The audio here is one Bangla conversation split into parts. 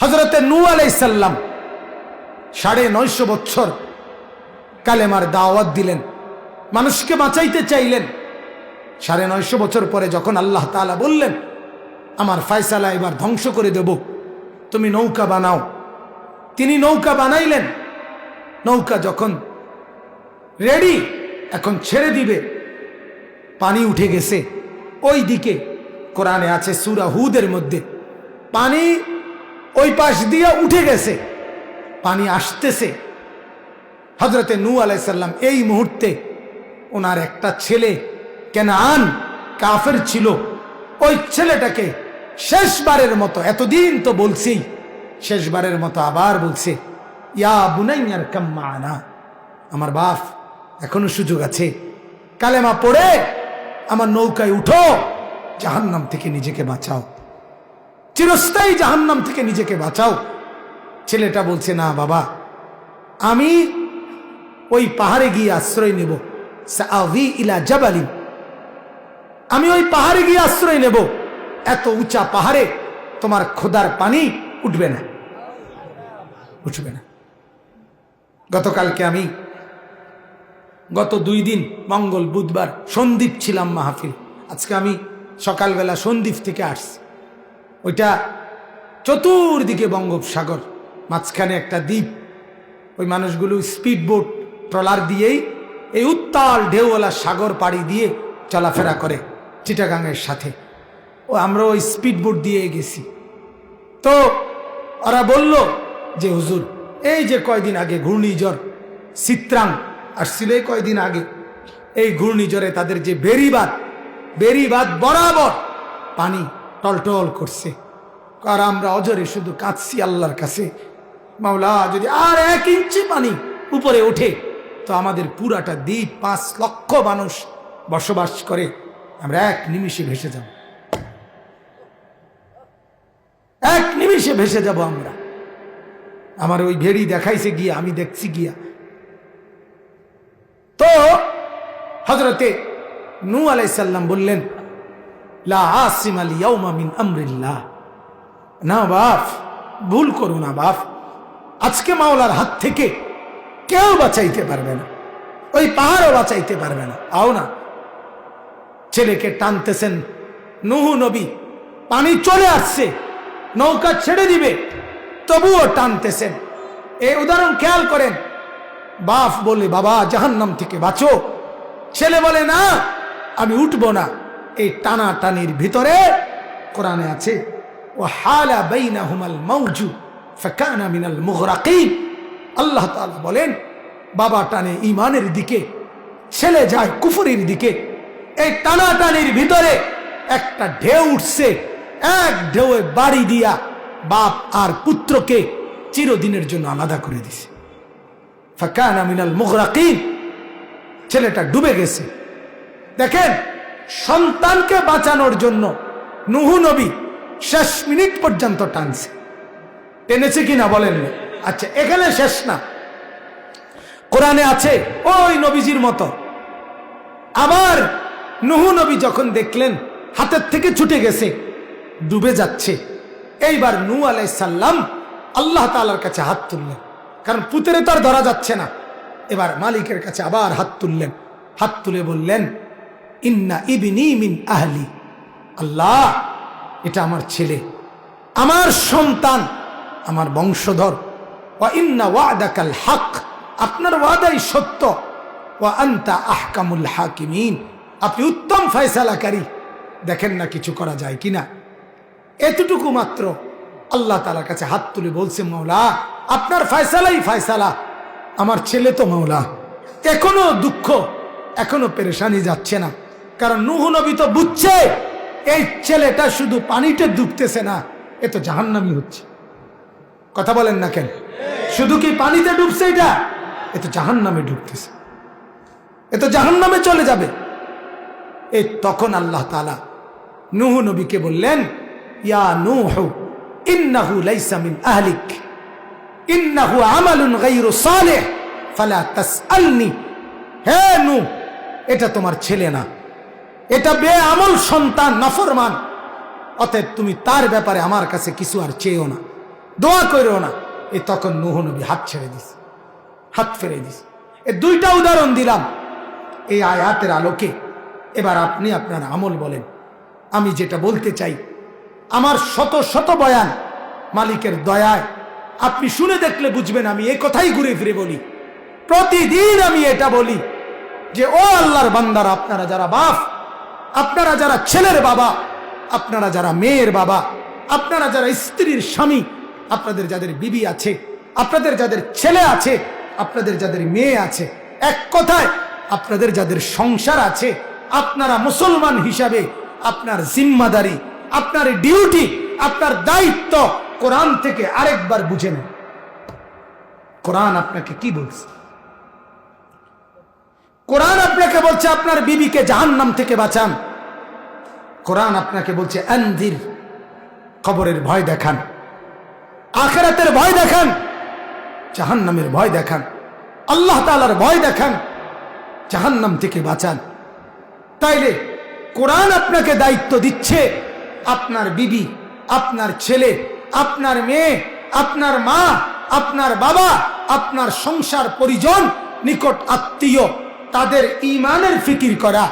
হজরতে নু আলাইসাল্লাম সাড়ে নয়শো বছর কালেমার দাওয়াত দিলেন, মানুষকে বাঁচাইতে চাইলেন। সাড়ে নয়শো বছর পরে যখন আল্লাহ তাআলা বললেন, আমার ফায়সালা এবার ধ্বংস করে দেব, তুমি নৌকা বানাও। তিনি নৌকা বানাইলেন। নৌকা যখন রেডি, এখন ছেড়ে দিবে। পানি উঠে গেছে। ওই দিকে কোরআনে আছে সুরা হুদের মধ্যে, পানি ওই পাশ দিয়ে উঠে গেছে। পানি আসতেছে। হজরতে নু আলাইসাল্লাম এই মুহূর্তে ওনার একটা ছেলে কেন আন কাফের ছিল। ওই ছেলেটাকে শেষবারের মতো, এতদিন তো বলছেই শেষবারের মতো আবার বলছে, ইয়া বুনাইয়ার কাম্মা আনা আমার বাপ এখনও সুযোগ আছে। কালেমা পড়ে, আমার নৌকায় উঠো, জাহান্নাম থেকে নিজেকে বাঁচাও। চিরস্থায়ী জাহান্নাম থেকে নিজেকে বাঁচাও। ছেলেটা বলছে, না বাবা, আমি ওই পাহাড়ে গিয়ে আশ্রয় নেব। ইলা জাবালি আমি ওই পাহাড়ে গিয়ে আশ্রয় নেব। এত উঁচা পাহাড়ে তোমার খোদার পানি উঠবে না উঠবে না। গতকালকে আমি গত দুই দিন, মঙ্গল, বুধবার সন্দীপ ছিলাম মাহফিল। আজকে আমি সকালবেলা সন্দীপ থেকে আসছি। ওইটা চতুর্দিকে বঙ্গোপসাগর, মাঝখানে একটা দ্বীপ। ওই মানুষগুলো স্পিড বোট ট্রলার দিয়েই এই উত্তাল ঢেউওয়ালা সাগর পাড়ি দিয়ে চলাফেরা করে চিটাগাংয়ের সাথে। ও আমরা ওই স্পিড বোট দিয়ে গেছি। তো ওরা বলল যে, হুজুর, এই যে কয়দিন আগে ঘূর্ণিঝড় চিত্রাং আসছিল, এই কয়দিন আগে, এই ঘূর্ণিঝড়ে তাদের যে বেরিবাদ বেরিবাদ বরাবর পানি টলটল করছে। আর আমরা অজরে শুধু কাঁদছি আল্লাহর কাছে। মাওলা, যদি আর এক ইঞ্চি পানি উপরে ওঠে, তো আমাদের পুরাটা দ্বীপ পাঁচ লক্ষ মানুষ বসবাস করে। আমরা এক নিমিষে ভেসে যাব। এক নিমিষে ভেসে যাব আমরা। আমার ওই ভেড়ি দেখাইছে গিয়া, আমি দেখছি গিয়া। তো হজরতে নু আলাইসাল্লাম বললেন আসিম আল ইয়াউমা মিন আমরিল্লাহ। না বাপ, ভুল করো না বাপ। আজকে মাওলার হাত থেকে কেউ বাঁচাইতে পারবে না। ওই পাহাড়ও বাঁচাইতে পারবে না। আও না। ছেলেকে টানতেছেন নুহু নবী। পানি চলে আসছে। নৌকা ছেড়ে দিবে। তবুও টানতেছেন। এই উদাহরণ খেয়াল করেন। বাপ বলে বাবা, জাহান্নাম থেকে বাঁচো। ছেলে বলে, না, আমি উঠবো না। এই টানা টানির ভিতরে কোরআনে আছে ও হালা বাইনা হুমাল মৌজু ফেকানা মিনাল মুগরাকিন। আল্লাহ তাআলা বলেন, বাবা টানে ইমানের দিকে, ছেলে যায় কুফুরির দিকে। এই টানাটানির ভিতরে একটা ঢেউ উঠছে, এক ঢেউয়ে বাড়ি দিয়া বাপ আর পুত্রকে চিরদিনের জন্য আলাদা করে দিছে। ফাকানা মিনাল মুগরাকিন, ছেলেটা ডুবে গেছে। দেখেন সন্তানকে বাঁচানোর জন্য নুহু নবী শেষ মিনিট পর্যন্ত টানছে। টেনেছে কিনা বলেন আচ্ছা এখানে শেষ না। কোরআনে আছে, ওই নবীজির মতো। আবার নুহু নবী যখন দেখলেন, হাতের থেকে ছুটে গেছে, ডুবে যাচ্ছে। এইবার নু আলাই সাল্লাম আল্লাহ তালার কাছে হাত তুললেন। কারণ পুতেরে তো আর ধরা যাচ্ছে না। এবার মালিকের কাছে আবার হাত তুললেন। হাত তুলে বললেন ইন্না ইবিনি মিন আহলি। আল্লাহ, এটা আমার ছেলে, আমার সন্তান, আমার বংশধর। ওয়া ইন্না ওয়াদাকাল হক, আপনার ওয়াদাই সত্য। ওয়া আন্তা আহকামুল হাকিমিন। আপনি উত্তম ফয়সালাকারী। দেখেন না কিছু করা যায় কিনা? এতটুকু মাত্র। আল্লাহ তালার কাছে হাত তুলে বলছে মৌলা আপনার ফয়সালাই ফয়সালা, আমার ছেলে তো মৌলা এখনও দুঃখ, এখনও পেরেশানি যাচ্ছে না। কারণ নুহ নবী তো বুঝছে, এই ছেলেটা শুধু পানিতে ডুবতেছে না, এ তো জাহান্নামি হচ্ছে। কথা বলেন না কেন? শুধু কি পানিতে ডুবছে এটা? এ তো জাহান্নামে ডুবতেছে। এ তো জাহান্নামে চলে যাবে। এই তখন আল্লাহ তালা নুহু নবীকে বললেন, ইয়া নুহু, ইন্নাহু লাইসা আহলিক, ইন্নাহু আমালুন গায়রু সালিহ, ফালা তাসআলনি। হে নূহ, এটা তোমার ছেলে না। এটা বে আমল সন্তান, নাফরমান। অতএব তুমি তার ব্যাপারে আমার কাছে কিছু আর চেয়েও না। দোয়া করো না। এ তখন নবী হাত ছেড়ে দিস হাত ফেরে দিস এ দুইটা উদাহরণ দিলাম। এই আয়াতের আলোকে। এবার আপনি আপনার আমল বলেন। আমি যেটা বলতে চাই, আমার শত শত বয়ান মালিকের দয়ায়। আপনি শুনে দেখলে বুঝবেন আমি এই কথাই ঘুরে ফিরে বলি। প্রতিদিন আমি এটা বলি যে, ও আল্লাহর বান্দারা, আপনারা যারা বাপ আপনারা যারা ছেলের বাবা, আপনারা যারা মেয়ের বাবা, আপনারা যারা স্ত্রীর স্বামী, আপনাদের যাদের বিবি আছে, আপনাদের যাদের ছেলে আছে, আপনাদের যাদের মেয়ে আছে, এক কথায় আপনাদের যাদের সংসার আছে, আপনারা মুসলমান হিসাবে আপনার জিম্মাদারি, আপনার ডিউটি, আপনার দায়িত্ব কোরআন থেকে আরেকবার বুঝে নেন। কোরআন আপনাকে কি বলছে? কোরআন আপনাকে বলছে, আপনার বিবিকে জাহান্নাম থেকে বাঁচান। কোরআন আপনাকে বলছে, আন্দির খবরের ভয় দেখান। আখেরাতের ভয় দেখান। জাহান্নামের ভয় দেখান। আল্লাহ তালার ভয় দেখান। জাহান্নাম থেকে বাঁচান। তাইলে কোরআন আপনাকে দায়িত্ব দিচ্ছে, আপনার বিবি, আপনার ছেলে, আপনার মেয়ে, আপনার মা, আপনার বাবা, আপনার সংসার পরিজন, নিকট আত্মীয়। তাদের ইমানের ফিকির করা,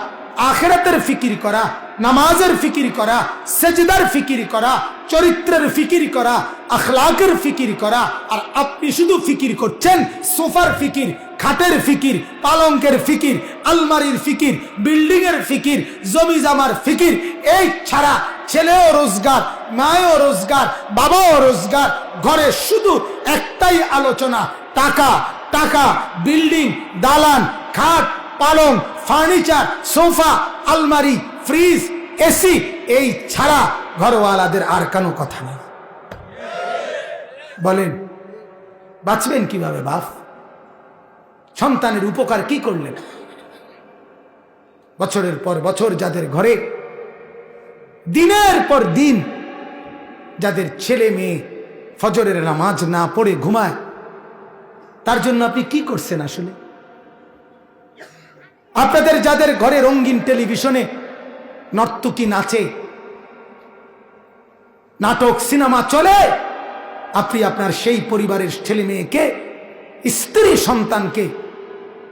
আখেরাতের ফিকির করা, নামাজের ফিকির করা, সেজদার ফিকির করা, চরিত্রের ফিকির করা, আখলাকের ফিকির করা, আর আপনি শুধু ফিকির করছেন, সোফার ফিকির, খাটের ফিকির, পালঙ্কের ফিকির, আলমারির ফিকির, বিল্ডিংয়ের ফিকির, জমি জামার ফিকির, এই ছাড়া ছেলেও রোজগার, মায়ও রোজগার, বাবাও রোজগার, ঘরে শুধু একটাই আলোচনা, টাকা টাকা, বিল্ডিং, দালান খাট, পালং, ফার্নিচার, সোফা, আলমারি, ফ্রিজ, এসি, এই ছাড়া ঘরওয়ালাদের আর কোনো কথা নেই। বলেন, বাঁচবেন কীভাবে বাপ? সন্তানের উপকার কি করলেন? বছরের পর বছর যাদের ঘরে, দিনের পর দিন যাদের ছেলে মেয়ে ফজরের নামাজ না পড়ে ঘুমায়, তার জন্য আপনি কি করছেন আসলে? আপনাদের যাদের ঘরে রঙিন টেলিভিশনে নর্তকী নাচে, নাটক, সিনেমা চলে, আপনি আপনার সেই পরিবারের ছেলে মেয়েকে, স্ত্রী সন্তানকে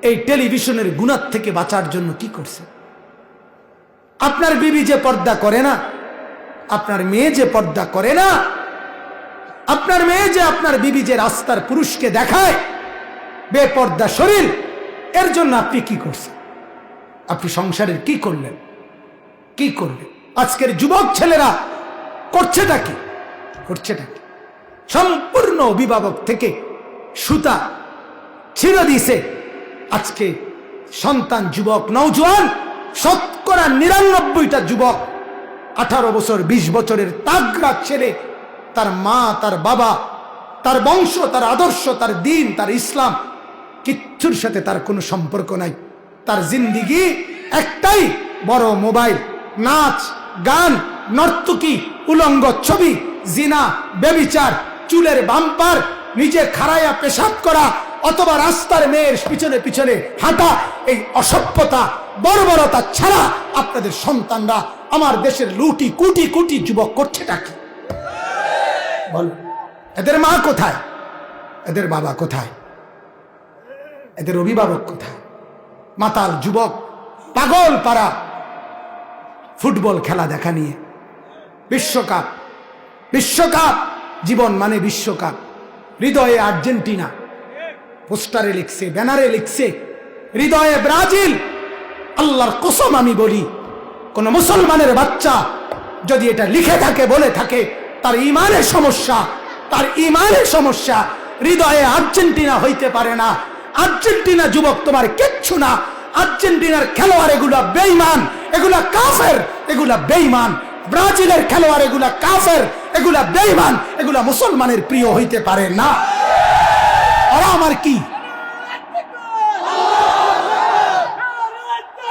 এই টেলিভিশনের গুণার থেকে বাঁচার জন্য কি করছে আপনার বিবি যে পর্দা করে না, আপনার মেয়ে যে পর্দা করে না, আপনার মেয়ে যে আপনার বিবি যে রাস্তার পুরুষকে দেখায়, বেপর্দা শরীর, এর জন্য আপনি কি করছেন? আপনি সংসারের কি করলেন? কি করলেন? আজকের যুবক ছেলেরা করছেটা কি? করছেটা কি? সম্পূর্ণ অভিভাবক থেকে সুতা ছিঁড়ে দিছে আজকে সন্তান যুবক নৌজওয়ান শতকরা নিরানব্বইটা যুবক, আঠারো বছর ২০ বছরের তাগরা ছেলে, তার মা, তার বাবা, তার বংশ, তার আদর্শ, তার দিন, তার ইসলাম, কিচ্ছুর সাথে তার কোনো সম্পর্ক নাই। তার জিন্দিগি একটাই বড় মোবাইল, নাচ, গান, নর্তকী, উলঙ্গ ছবি, জিনা, বেবিচার, চুলের বাম্পার, নিজে খাড়াইয়া পেশাব করা, অথবা রাস্তার মেয়ের পিছনে পিছনে হাঁটা, এই অসভ্যতা, বর্বরতা ছাড়া আপনাদের সন্তানরা আমার দেশের লুটি কোটি কোটি যুবক করছে কি? বল, এদের মা কোথায়? এদের বাবা কোথায়? এদের অভিভাবক কোথায়? মাতাল যুবক, পাগল পাড়া। ফুটবল খেলা দেখা নিয়ে। বিশ্বকাপ বিশ্বকাপ, জীবন মানে বিশ্বকাপ। হৃদয়ে আর্জেন্টিনা, পোস্টারে লিখছে, ব্যানারে লিখছে, হৃদয়ে ব্রাজিল। আল্লাহর কসম আমি বলি, কোন মুসলমানের বাচ্চা যদি এটা লিখে থাকে, বলে থাকে, তার ইমানের সমস্যা, তার ইমানের সমস্যা, হৃদয়ে আর্জেন্টিনা হইতে পারে না। আর্জেন্টিনা যুবক, তোমার কিচ্ছু না। আর্জেন্টিনার খেলোয়াড় এগুলা বেইমান এগুলা কাফের, এগুলা বেইমান ব্রাজিলের খেলোয়াড় এগুলা কাফের, এগুলা বেইমান এগুলা মুসলমানের প্রিয় হইতে পারে না। ওরা আমার কি?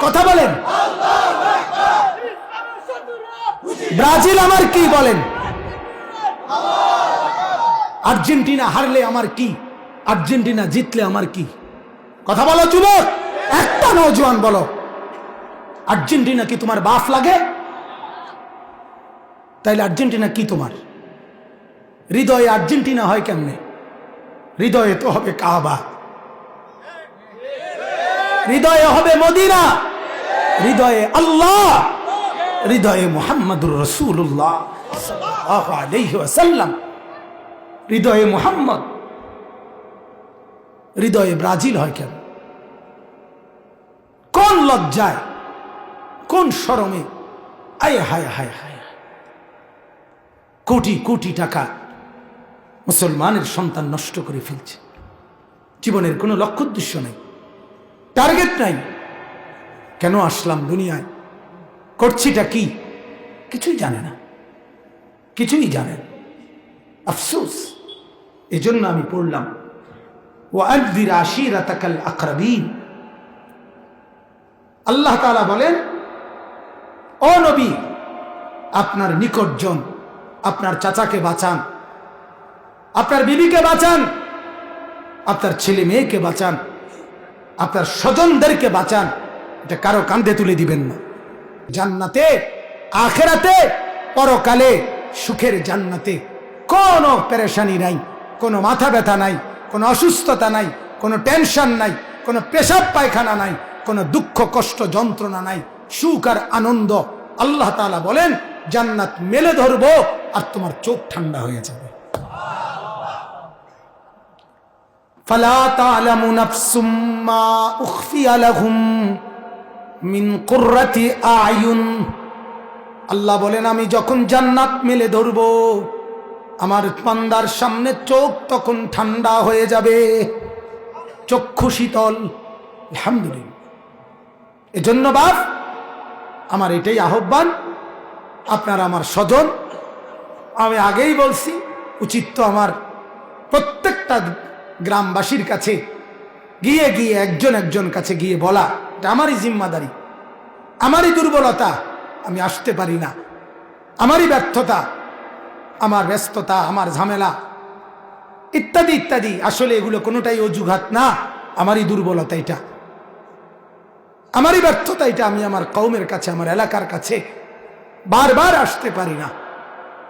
কথা বলেন। ব্রাজিল আমার কি বলেন? আর্জেন্টিনা হারলে আমার কি? আর্জেন্টিনা জিতলে আমার কি? কথা বলো যুবক! একটা নৌজওয়ান বলো। আর্জেন্টিনা কি তোমার বাফ লাগে? তাইলে আর্জেন্টিনা কি তোমার? হৃদয়ে আর্জেন্টিনা হয় কেমনে? হৃদয়ে তো হবে কাবা। হৃদয়ে হবে মদিনা। হৃদয়ে আল্লাহ। হৃদয়ে মোহাম্মদুর রসুল্লাহ হৃদয়ে মোহাম্মদ। হৃদয়ে ব্রাজিল হয় কেন? কোন লজ্জায়? কোন সরমে আয় হায় হায় হায় কোটি কোটি টাকা মুসলমানের সন্তান নষ্ট করে ফেলছে। জীবনের কোনো লক্ষ্য উদ্দেশ্য নেই। টার্গেট নাই। কেন আসলাম দুনিয়ায়? করছিটা কি? কিছুই জানে না। কিছুই জানে না। আফসোস। এজন্য আমি পড়লাম। আল্লাহ তালা বলেন, ও নবী, আপনার নিকটজন আপনার চাচাকে বাঁচান, আপনার বিবিকে বাঁচান, আপনার ছেলে মেয়েকে বাঁচান, আপনার স্বজনদেরকে বাঁচান। এটা কারও কান্দে তুলে দিবেন না। জান্নাতে, আখেরাতে, পরকালে সুখের জান্নাতে কোনো পেরেশানি নাই, কোনো মাথা ব্যথা নাই কোনো অসুস্থতা নাই কোনো টেনশন নাই কোনো পেশাব পায়খানা নাই কোনো দুঃখ কষ্ট যন্ত্রণা নাই সুখ আর আনন্দ আল্লাহ তাআলা বলেন জান্নাত মেলে ধরবো আর তোমার চোখ ঠান্ডা হয়ে যাবে فلا تعلم نفس ما أخفي لهم من قرة أعين আল্লাহ বলেন আমি যখন জান্নাত মেলে ধরব আমার পান্দার সামনে চোখ তখন ঠান্ডা হয়ে যাবে। চক্ষু শীতল। আলহামদুলিল্লাহ। এজন্য বাপ, আমার এটাই আহ্বান। আপনার আমার স্বজন। আমি আগেই বলছি, উচিত তো আমার প্রত্যেকটা গ্রামবাসীর কাছে গিয়ে গিয়ে একজন একজন কাছে গিয়ে বলা। এটা আমারই জিম্মাদারি। আমারই দুর্বলতা। আমি আসতে পারি না। আমারই ব্যর্থতা। আমার ব্যস্ততা, আমার ঝামেলা। ইত্যাদি ইত্যাদি। আসলে এগুলো কোনোটাই অজুঘাত না। আমারই দুর্বলতা এটা। আমারই ব্যর্থতা এটা। আমি আমার কৌমের কাছে, আমার এলাকার কাছে বারবার আসতে পারি না।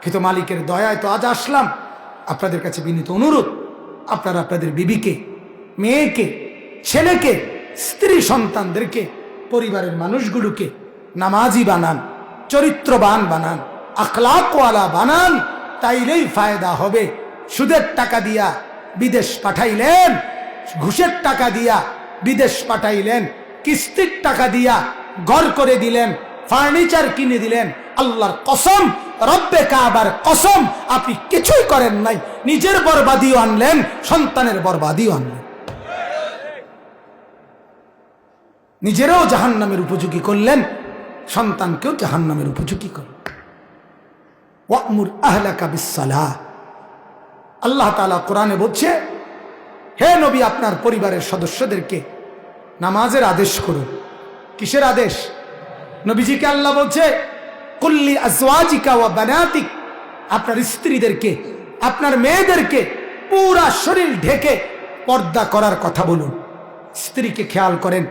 কিন্তু মালিকের দয়ায় তো আজ আসলাম। আপনাদের কাছে বিনীত অনুরোধ, আপনারা আপনাদের বিবিকে, মেয়েকে, ছেলেকে, স্ত্রী সন্তানদেরকে, পরিবারের মানুষগুলোকে নামাজি বানান, চরিত্রবান বানান, আখলাকওয়ালা বানান তাইলেই ফায়দা হবে। সুদের টাকা দিয়া বিদেশ পাঠাইলেন, ঘুষের টাকা দিয়া বিদেশ পাঠাইলেন, কিস্তির টাকা দিয়া ঘর করে দিলেন, ফার্নিচার কিনে দিলেন। আল্লাহর কসম, রব্বে কাবার কসম, আপনি কিছুই করেন নাই। নিজের বরবাদিও আনলেন, সন্তানের বরবাদিও আনলেন। নিজেরাও জাহান নামের উপযোগী করলেন, সন্তানকেও জাহান নামের উপযোগী করলেন। ওয়ামুর আহলাকা বিসালাহ আল্লাহ তালা কোরআনে বলছে, হে নবী, আপনার পরিবারের সদস্যদেরকে নামাজের আদেশ করুন। কিসের আদেশ? নবীজিকে আল্লাহ বলছে, কুল্লি আজওয়াজিকা ওয়া বানাতিক। আপনার স্ত্রীদেরকে, আপনার মেয়েদেরকে পুরা শরীর ঢেকে পর্দা করার কথা বলুন। স্ত্রীকে খেয়াল করেন,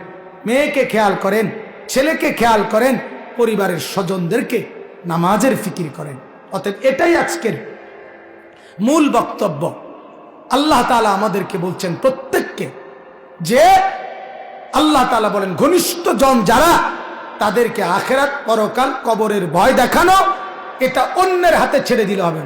মেয়েকে খেয়াল করেন, ছেলেকে খেয়াল করেন, পরিবারের স্বজনদেরকে নামাজের ফিকির করেন। অতএব এটাই আজকের মূল বক্তব্য আল্লাহ তালা আমাদেরকে বলছেন, প্রত্যেককে যে আল্লাহ তালা বলেন, ঘনিষ্ঠ জন যারা তাদেরকে আখেরাত, পরকাল, কবরের ভয় দেখানো, এটা অন্যের হাতে ছেড়ে দিলে হবে।